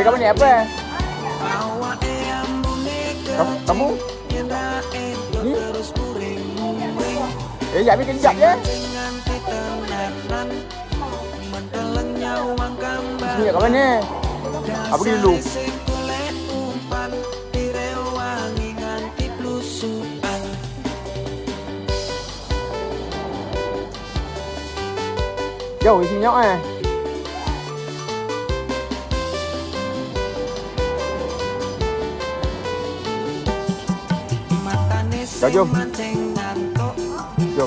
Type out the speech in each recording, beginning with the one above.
Habis kamu ni apa? Kamu? kamu? Ni? Eh, jap ni kejap je. Sini kat mana? Apa pergi dulu? Jauh isi minyak eh. Ya yo. Yo.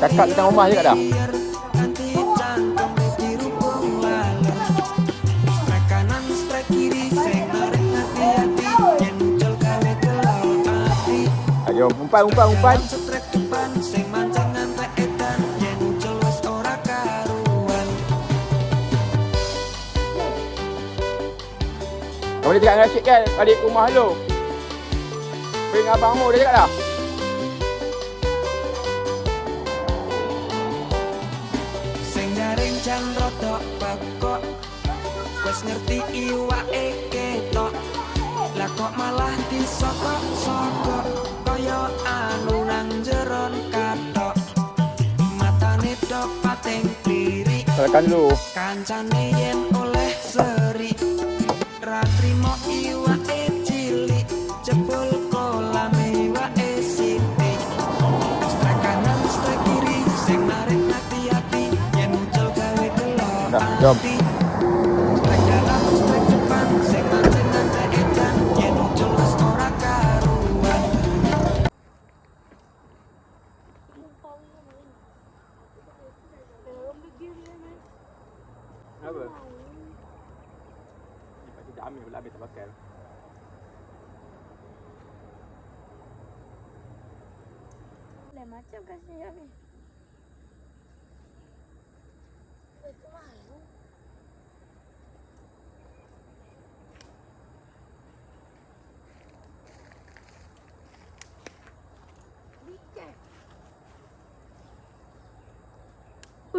Kakak kita rumah je kat ada? Ayo, umpan, umpan, umpan. Kamu boleh cakap dengan Rashid kan? Balik rumah lu. Pergi dengan abang mu, dia cakap dah. Sing jaring jan rodok pekok Wes ngerti iwake ketok Lah kok malah disokok-sokok anu nang jeron katok. Matane dok pateng kiri Selesaikan dulu. Kancane yen oleh seri. Ratrimo iwake cilik Jebul kolam iwake siti Strek kanan, strek kiri Sing narik hati-hati Yen muncul gawe delok Dah, jom. ati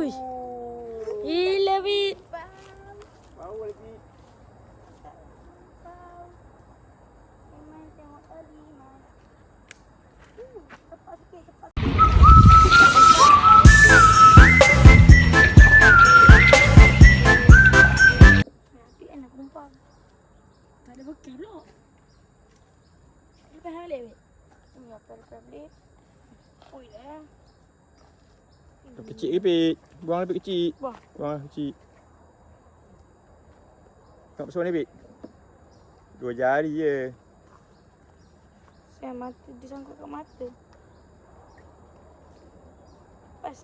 Lepas balik, Bit. Lepas balik? Ui dah. Kecil ke pik? Buang lebih kecil. Buang. Buang kecil. Tak besar ni pik? Dua jari je. Saya mata disangkut kat mata. Pas.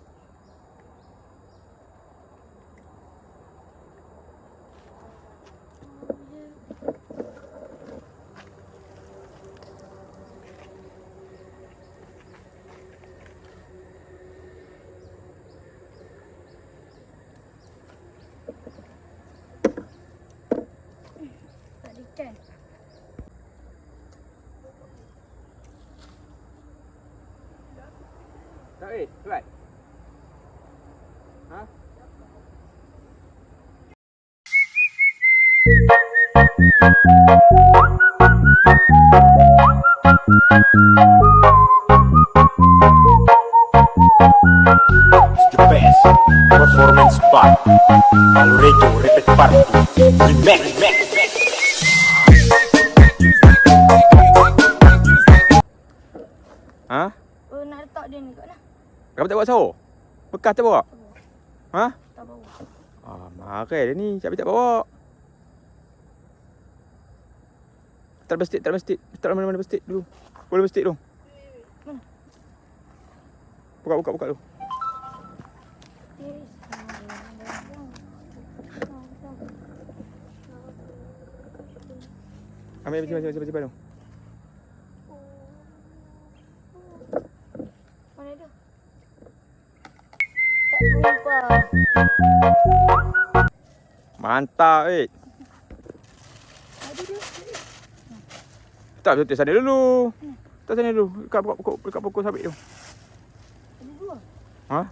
Tadi kan. Tak eh, Tuan. Ha? the best performance by Alredo Repeat Party Remix Remix Bekas tak bawa? Ha? Tak bawa. Ah, marah dia ni. Siapa tak bawa? Tak ada plastik, tak ada plastik. Tak ada mana-mana plastik dulu. Boleh plastik dulu. Mana? Buka, buka, buka dulu. Ambil, simpan, simpan, simpan, simpan dulu. Mana dia? Kumpul. Mantap, eh. Tak, betul sana dulu. Tak sana dulu. Dekat pokok, dekat pokok sabit tu. Ha?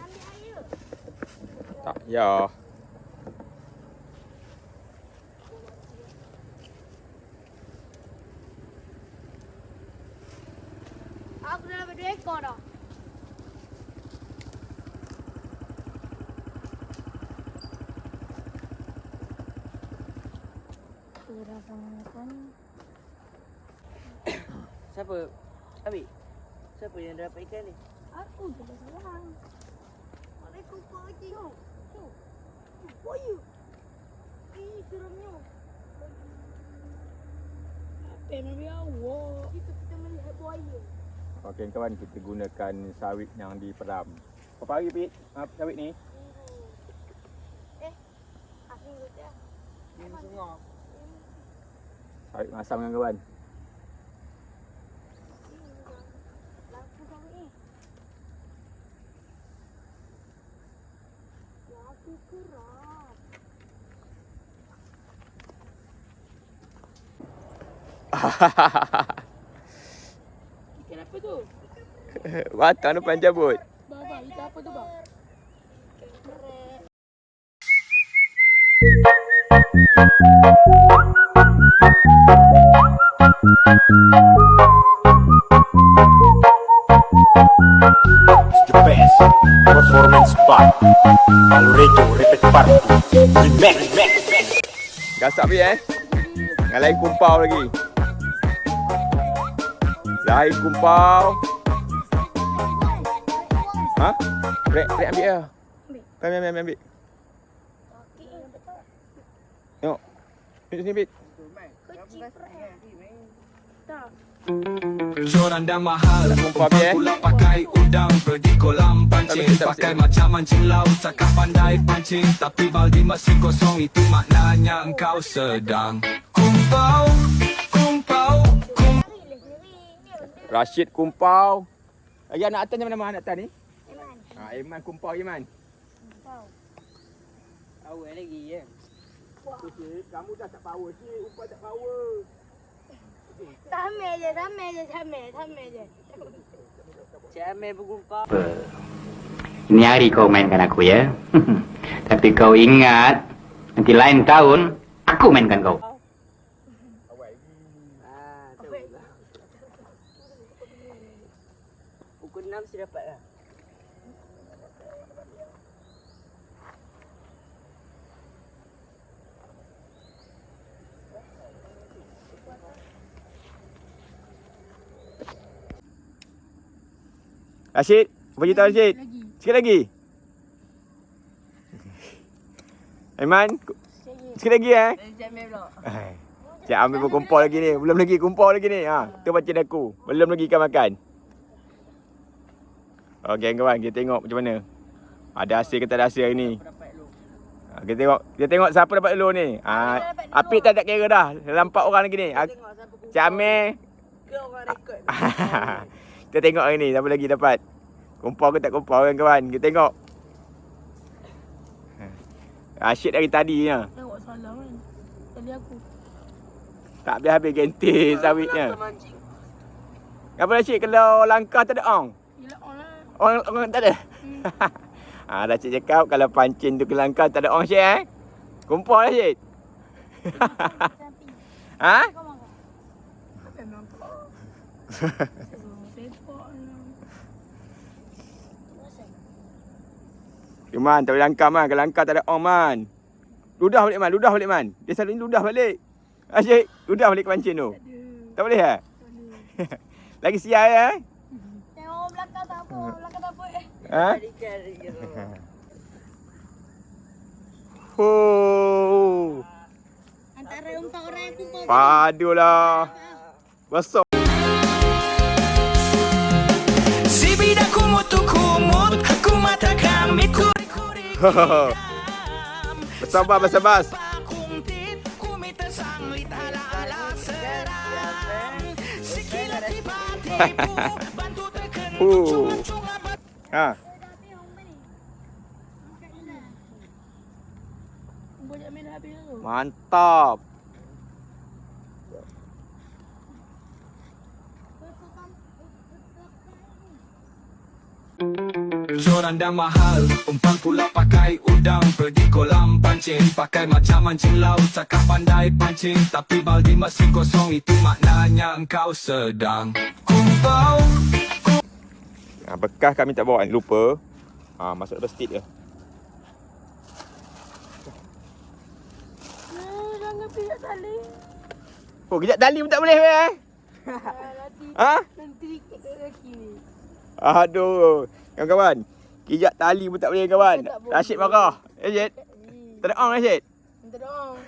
Ambil air. Tak, ya. Aku dah dapat dua ekor dah. Sudah kan. Siapa? Abi. Siapa yang dapat ikan ni? Aku sudah sayang. Waalaikum Pakcik. Jom. Jom. Buaya. Ih, seramnya. Nabi awak? Kita kita melihat buaya. Okey kawan, kita gunakan sawit yang diperam. Berapa hari, Pit? Ha, sawit ni? Eh, aku dia. Ini sengah. Sawit masam kan kawan. Laku kau ni. Laku keras. Ikan apa tu? Batang depan jabut. Baba, ikan apa tu bang? It's the best performance by Alredo Repeat Party Remix Remix Remix Gasak Pit eh. Dengan kumpau lagi. Lain kumpau. Ha? Rek, rek ambil lah. Ambil, ambil, ambil, ambil. Tengok. Duduk sini. Tak. Joran dan mahal Kumpul eh? Pula pakai udang Pergi kolam pancing Pakai macam mancing laut Cakap pandai pancing Tapi baldi masih kosong Itu maknanya engkau sedang Kumpau Rashid kumpau. Lagi anak atas macam mana anak atas ni? Eman. Ha, Iman kumpau Iman. Kau. Awal lagi ya. Kamu dah tak power sikit, umpan tak power. Sama je, sama je, sama, sama je. Camel bergumpal. apa? Ini hari kau mainkan aku ya. Tapi kau ingat, nanti lain tahun, aku mainkan kau. Ah, tahu lah. Pukul 6 mesti dapat lah. Rashid, bagi tahu Rashid. Lagi. Sikit lagi. Iman, ku- sikit lagi eh. Hai. Cik ambil pun kumpul lagi ni. Belum lagi kumpul lagi ni. Ha, tu baca aku. Belum lagi ikan makan. Okey kawan, kita tengok macam mana. Ada hasil ke tak ada hasil hari ni. Ha, kita tengok, kita tengok siapa dapat dulu ni. Ha, Apik tak tak kira dah. Dalam empat orang lagi ni. Ke orang rekod. kita tengok hari ni siapa lagi dapat. Kumpul ke tak kumpul kan kawan. Kita tengok. Asyik dari tadi ya. Tengok salah kan. Tadi aku. Tak habis-habis gentis sawitnya. Apa Rashid kalau langkah tak ada ong? Orang. Orang, orang tak ada? ha, dah cik cakap kalau pancing tu ke langkah tak ada ong Syed eh? Kumpul lah Syed. ha? Iman tak boleh langkah man. Kalau langkah tak ada ong man. Ludah balik man. Ludah balik man. Dia selalu ni ludah balik. Syed. Ludah balik ke pancing tu. Tak boleh eh? Lagi sial eh? Tengok belakang tak apa. Ha? Oh. Antara empat orang aku kau. Padulah. Besok. Sibida ku mutu ku mut ku mata kami kuri ku. Bersabar bersabar. Hahaha. Ha. Mantap. Joran dan mahal Umpan pula pakai udang Pergi kolam pancing Pakai macam mancing laut Cakap pandai pancing Tapi baldi masih kosong Itu maknanya engkau sedang Kumpau Ha, bekas kami tak bawa ni lupa. Ha, masuk dalam stik je. Eh, jangan pijak tali. Oh, kejap tali pun tak boleh eh? Nanti Ha? nanti. Aduh. Kawan-kawan. Kejap tali pun tak boleh kawan. Tak. Rashid marah. Jid. Tak ada on Rashid. Minta dong.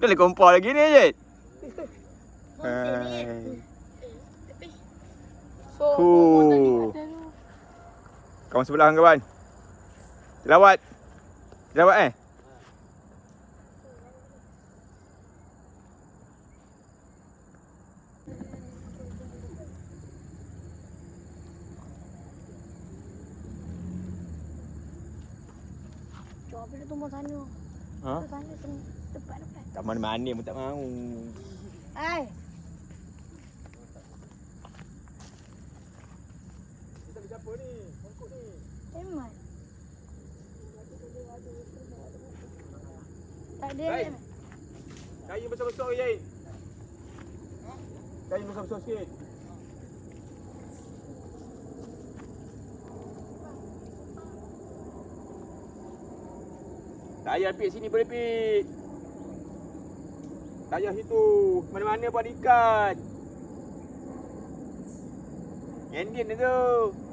Dah boleh kompor lagi ni Jid. Hai. Oh, cool. Kawan sebelah kawan. Jelawat. Jelawat eh? Jawab dia tumbuh sana? Ha? Sana tempat depan. Tak mana-mana pun tak mahu. Hai! apa ni? Mangkuk ni. Tak ada. Besar-besar ke Yain? Kayu besar-besar sikit. Tak payah pit sini boleh pit. Tayar situ. Mana-mana buat ikan. Endian tu.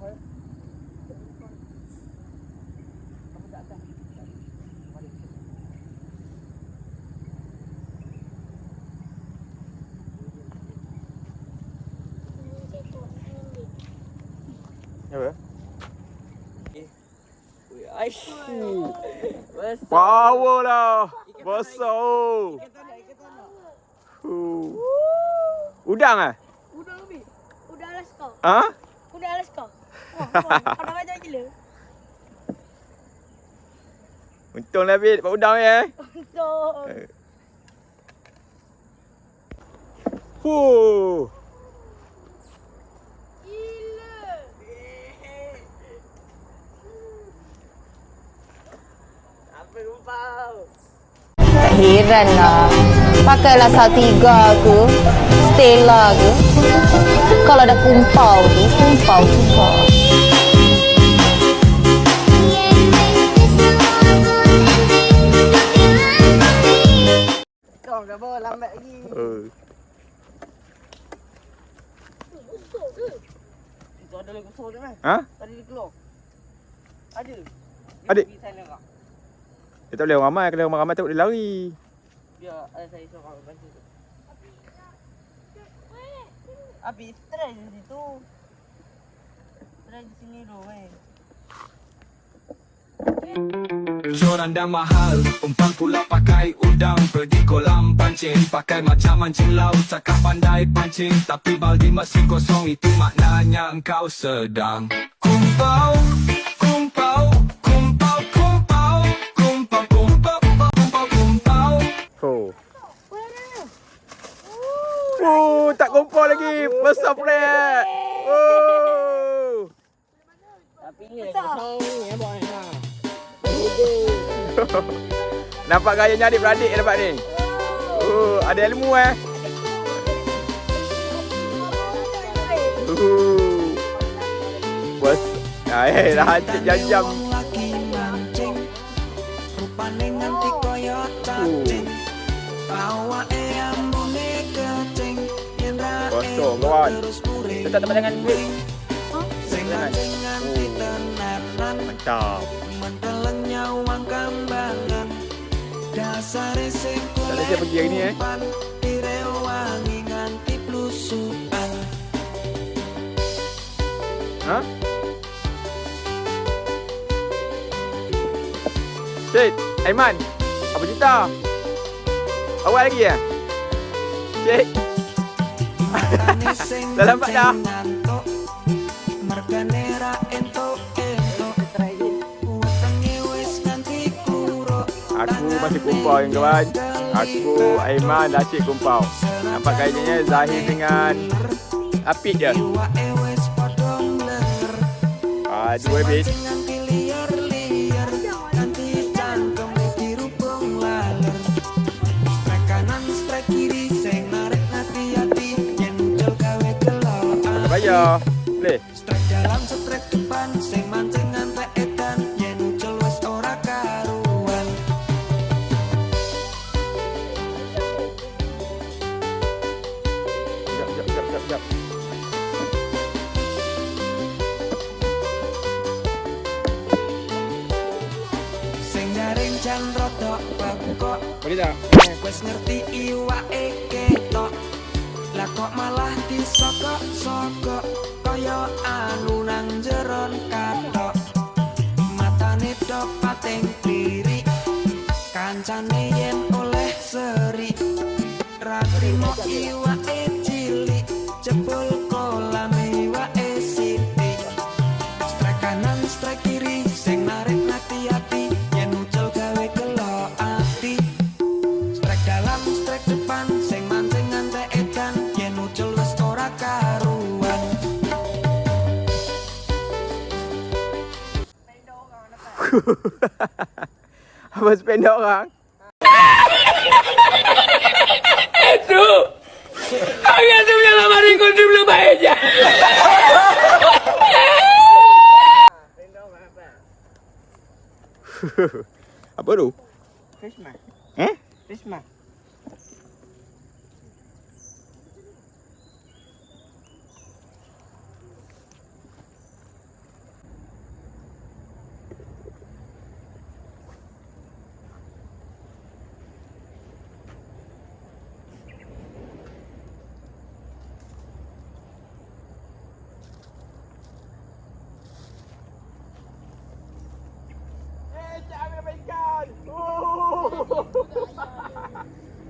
hai. Kamu tak atas. Ya. Eh. Oi. Power lah. Besar. Udang eh? Udang lebih, Udang Alaska. Ha? Udang Alaska kau. Ada macam gila. Untung lah Bil, dapat udang ya. Untuk. Fuh. Gila. Apa kumpau Tak heran lah. Pakailah Saltiga ke, Stella ke. Kalau ada kumpau tu, kumpau juga. Kosong tu kan? Ha? Tadi dia keluar. Ada. Ada? Pergi sana kak Dia tak boleh orang ramai, kalau orang ramai tak boleh lari. Biar ada saya seorang bantu tu. Habis try di situ. Try di sini dulu eh Joran dan mahal Umpan pula pakai udang Pergi kolam pancing Pakai macam mancing laut Cakap pandai pancing Tapi baldi masih kosong Itu maknanya engkau sedang Kumpau Kumpau Kumpau Kumpau Kumpau Kumpau Kumpau Kumpau Oh. Oh, tak kompor lagi. Besar pula. Oh. Tapi ni lagi kosong ni abang ni ha Oh. Nampak gayanya adik-beradik dapat ni. Oh, ada ilmu eh. Uh. Bos. Ah, eh, dah hancur jam-jam. Oh. Kosong kawan Tetap tempat jangan duit Mantap Tak ada siapa pergi hari ni eh. Ha? Syed, Aiman. Apa cerita? Awal lagi ya? Syed. Matane sing Dah lambat dah. Masih kumpau yang kawan. Aku Aiman dah cik kumpau. Nampak kayaknya Zahir dengan Apik je. Ah, dua. Nganti liar-liar bangkok Boleh tak? Wes ngerti iwake ketok. Lah kok malah disokok-sokok? Kaya anu nang jeron katok. Matane dok pateng kiri Kancane yen oleh seri Ratrimo iwake Apa sependek orang? Apa tu? Christmas. Eh? Christmas. Eh, cak ambil dapat ikan. Oh.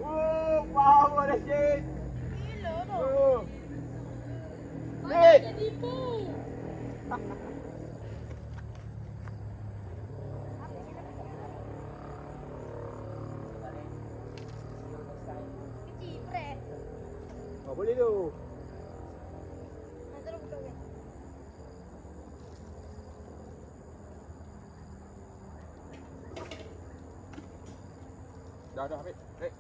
Oh, Dah, dah, ambil. Baik.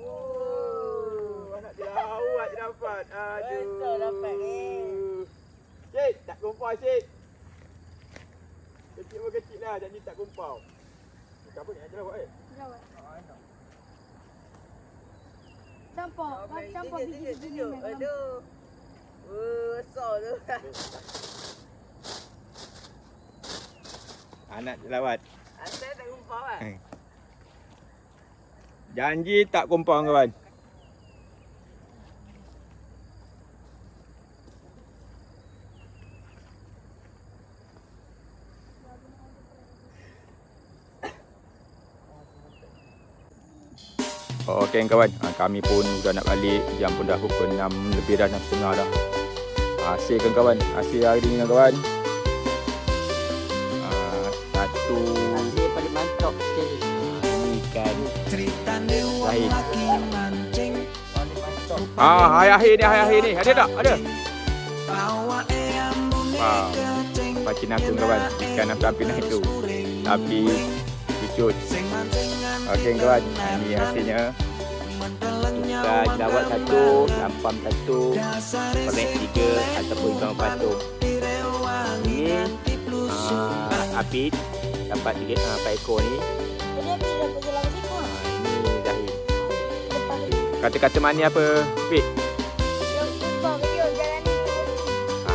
Oh, anak dia lawak je dapat. Aduh. Betul dapat ni. Cik, tak kumpau cik. Kecil pun kecil lah, janji tak kumpau. Bukan apa ni, awak eh. Jawab. Campur. Campur biji-biji ni. Aduh. Oh, besar tu. Anak lawat. Asal tak kumpau kan? Eh. Janji tak kumpau kawan. Okey kawan, ha, kami pun dah nak balik. Jam pun dah pukul 6 lebih dah 6 setengah dah. Hasil kan kawan, hasil hari ni kan kawan. Ha, satu Dia pada mantap sekali. ini ikan Baik. lagi mancing Ah, akhir-akhir ni, akhir-akhir ni. Ada tak? Ada. Ambune Wow. kecing Pacin aku kawan. Ikan apa api naik tu. Api nganti Okey kawan. Ini hasilnya. Tukar jawab satu, lampam satu, korek tiga ataupun bang patung. Ini uh, Apit dapat tiga uh, empat ekor ni. Dapat? Uh, ini ni. Kata-kata mani apa, jalan ni.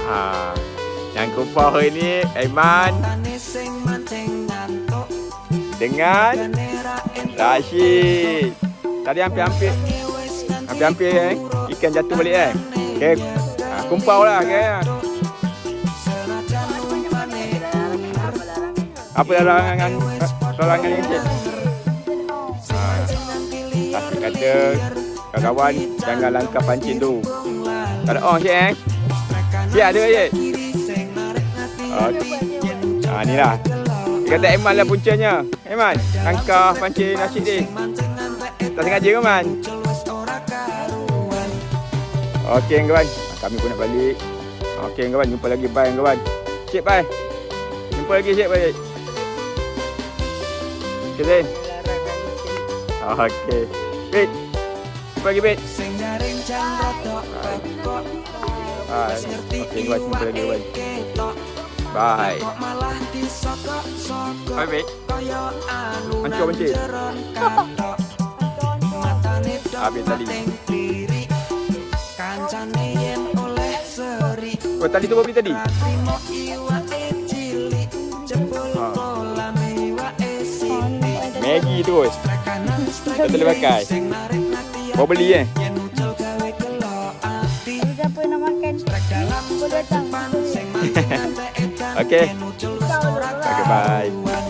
Ah, yang kumpul hari ni Aiman dengan Rashid. Tadi hampir-hampir hampir-hampir eh ikan jatuh balik eh. Okey. Ah, kumpul lah okey. Apa larangan larangan ni cik? Ah, Tasik kata kawan-kawan jangan langkah pancing tu. Tak ada on cik eh. Siap ada je. Okey. Ah ni lah. Dia kata Eman lah puncanya. Eman, langkah pancing nasi ni. Tak sengaja ke Man? Okey kawan. Kami pun nak balik. Okey kawan, jumpa lagi bye kawan. Cik bye. Jumpa lagi cik bye. Okey Zain. Okey. Bit. Jumpa lagi Bit. Bye. Okey kawan, jumpa lagi kawan. Bye. Bye Bit. Hancur pancing. Habis tadi. Oh tadi tu Bobby tadi? Ha. Maggi terus. Kanan Tak boleh pakai. Kau beli eh? Siapa nak makan? Boleh datang. Okay, bye.